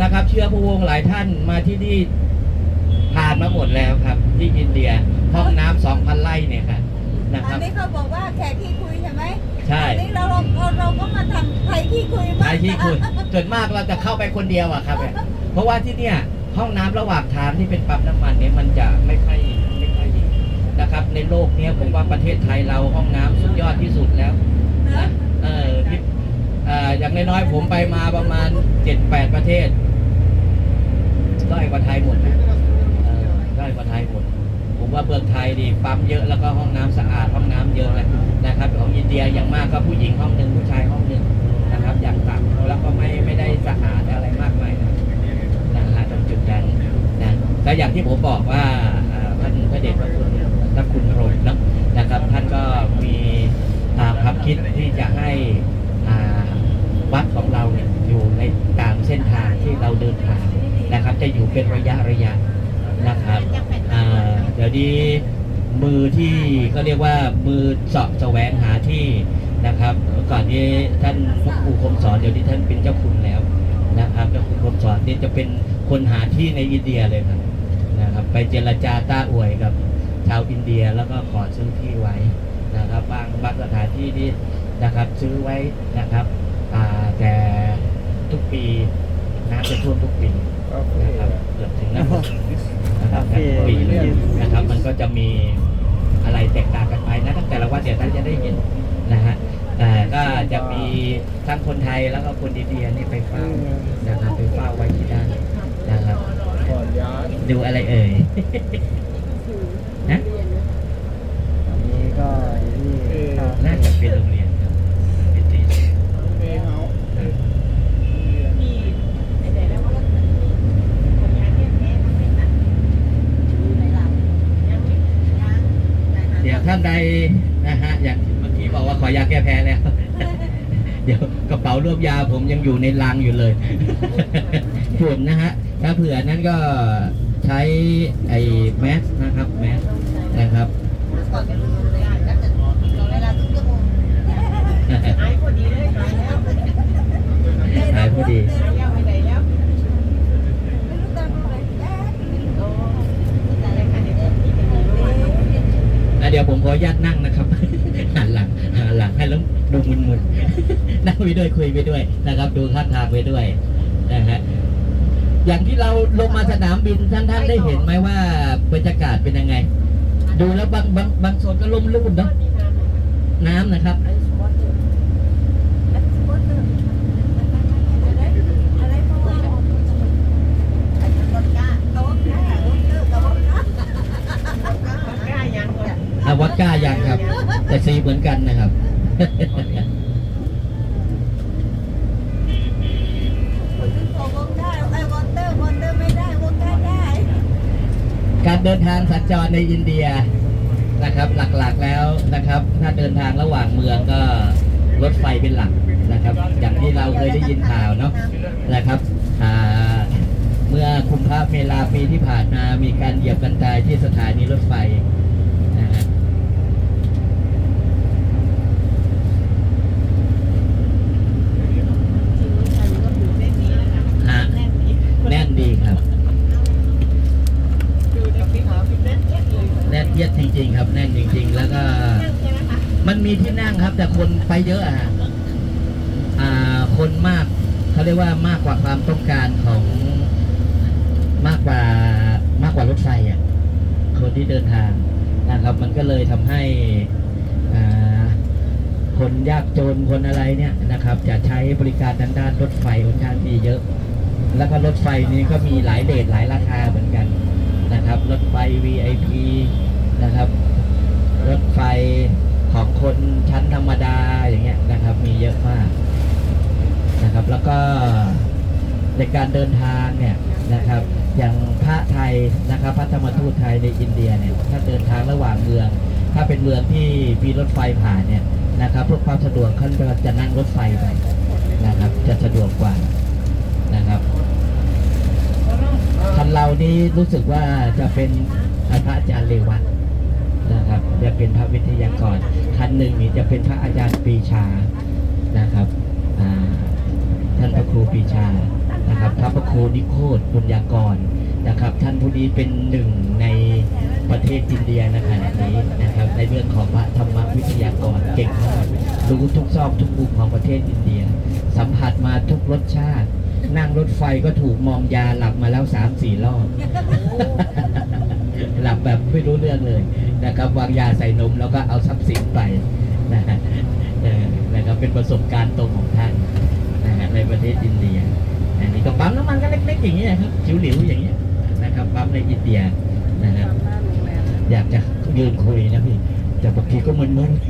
นะครับ เชื่อพระวงศ์หลายท่านมาที่นี่ผ่านมาหมดแล้วครับ ที่อินเดียห้องน้ำสองพันไร่เนี่ยครับนะคอัรันบนี้เขาบอกว่าแขกขี้คุยใช่ไหมใช่ อันนี้เราเราเราเราก็มาทำไทยขี้คุยใช่ที่คุณส่วนมากเราจะเข้าไปคนเดียวอะครับ เพราะว่าที่เนี่ยห้องน้ำระหว่างทางที่เป็นปั๊มน้ำมันเนี่ยมันจะไม่ค่อยไม่ค่อยดีนะครับ ในโลกเนี้ยผมว่าประเทศไทยเราห้องน้ำสุดยอดที่สุดแล้วนะเออที่เอ่ออย่างน้อยๆผมไปมาประมาณเจ็ดแปดประเทศด้อยกว่าไทยหมดนะเออด้อยกว่าไทยหมด ผ มืองไทยดีปั๊มเยอะแล้วก็ห้องน้ำสะอาดห้องน้ำเยอะเลยนะครับของอินเดียอย่างมากก็ผู้หญิงห้องหนึ่งผู้ชายห้องหนึ่งนะครับ อย่างต่ำแล้วก็ไม่ไม่ได้สะอาดอะไรมากมายนะนะฮะตรงจุดนั้นนะแล้วอย่างที่ผมบอกว่าท่านพระเดชพระคุณพระคุณรมนะนะครับท่านก็มีความคิดที่จะให้วัดข ยวนี้มือที่เขาเรียกว่ามือเสาะแสวงหาที่นะครับก่อนนี้ท่านพระครูคมสอนเดี๋ยวนี้ท่านเป็นเจ้าคุณแล้วนะครับเจ้าคุณคมสอนนี่จะเป็นคนหาที่ในอินเดียเลยครับนะครับ ไปเจรจาต้าอวยกับชาวอินเดียแล้วก็ขอซื้อที่ไว้นะครับบางบางสถานที่นี่นะครับซื้อไว้นะครับแต่ทุกปีน้ำจะท่วมทุกปี นะครับเกือบถึงน้ำนะครับแต่ปีนึงนะครับ มันก็จะมีอะไรแตกต่างกันไปนะตั้งแต่ละวันเดี๋ยวท่านจะได้เห็นนะฮะแต่ก็จะมีทั้งคนไทยแล้วก็คนอินเดียนี่ไปเฝ้านะครับไปเฝ้าไว้ที่นั่นนะครับก่อนย้ายดูอะไรเอ่ยนะอันนี้ก็อยู่ที่คาเฟ่น่าจะเป็นโรงเรียนครับเป็นที่ เมเฮาส์ เดี๋ยวท่า นใดนะฮะอย่างเมื่อกี้บอกว่าขอยาแก้แพ้แล้ว เดี๋ยวกระเป๋ารวบยาผมยังอยู่ในลังอยู่เลยฝุ่นนะฮะถ้าเผื่อนั้นก็ใช้ไอ้แมสนะครับแมสนะครับหายพอดี อะเดี๋ยว ผมขออนุญาตนั่งนะครับหันหลังหันหลังให้แล้วดูมึนๆนั่งไปด้วยคุยไปด้วยนะครับ ดูท่าทางไปด้วยนะฮะอย่างที่เราลงมาสนามบินท่านท่านได้เห็นไหมว่าบรรยากาศเป็นยังไง ดูแล้วบางบางบางโซนก็ล่มลื่นเนาะน้ำนะครับ อาวอด ก้ายังครับ แต่สีเหมือนกันนะครับ การเดินทางสัญจรในอินเดียนะครับ หลักๆแล้วนะครับ ถ้าเดินทางระหว่างเมืองก็รถไฟเป็นหลักนะครับ อย่างที่เราเคยได้ยินข่าวเนาะนะครับเมื่อคุมภาพเมลาปีที่ผ่านมามีการเหยียบกันตายที่สถานีรถไฟนะฮะ ฮะแน่นดีครับ แน่นเอียดจริง ๆ ครับ แน่นจริง ๆ แล้วก็ มันมี ที่นั่งครับ แต่คนไปเยอะอะฮะอ่า คนมากเขาเรียกว่ามากกว่าความต้องการของมากกว่ามากกว่ารถไฟอะคนที่เดินทางนะครับ มันก็เลยทำให้อ่าคนยากจนคนอะไรเนี่ยนะครับ จะใช้บริการทางด้านรถไฟค่อนข้างที่เยอะ แล้วก็รถไฟนี้ก็มีหลายเลทหลายราคาเหมือนกันนะครับ รถไฟ VIP นะครับ รถไฟ ของคนชั้นธรรมดาอย่างเงี้ยนะครับ มีเยอะมากนะครับ แล้วก็ในการเดินทางเนี่ยนะครับ อย่างพระไทยนะครับพระธรรมทูตไทยในอินเดียเนี่ยถ้าเดินทางระหว่างเมือง ถ้าเป็นเมืองที่มีรถไฟผ่านเนี่ยนะครับเพื่อความสะดวกเขาก็จะนั่งรถไฟไปนะครับ จะสะดวกกว่านะครับคันเรานี้รู้สึกว่าจะเป็นพระอาจารย์เรวัต นะครับจะเป็นพระวิทยากรคันหนึ่งนี่จะเป็นพระอาจารย์ปีชานะครับท่านพระครูปีชานะครับพระประโคนิโคตบุญญากรนะครับ ท่านผู้นี้เป็นหนึ่งในประเทศอินเดียในขณะนี้นะครับ ในเรื่องของพระธรรมวิทยากรเก่งมากรู้ทุกซอกทุกมุมของประเทศอินเดีย สัมผัสมาทุกรสชาติ นั่งรถไฟก็ถูกมอมยาหลับมาแล้วสามสี่รอบ หลับแบบไม่รู้เรื่องเลยนะครับ วางยาใส่นมแล้วก็เอาทรัพย์สินไปนะฮะเออนะครับเป็นประสบการณ์ตรงของท่านนะฮะในประเทศอินเดียอันนี้ก็ปั๊มน้ำมันก็เล็กๆอย่างนี้ยครับจิ๋วหลิวอย่างเงี้ยนะครับปั๊มในอินเดียนะฮะอยากจะยืนคุยนะพี่แต่บางทีก็มึนๆ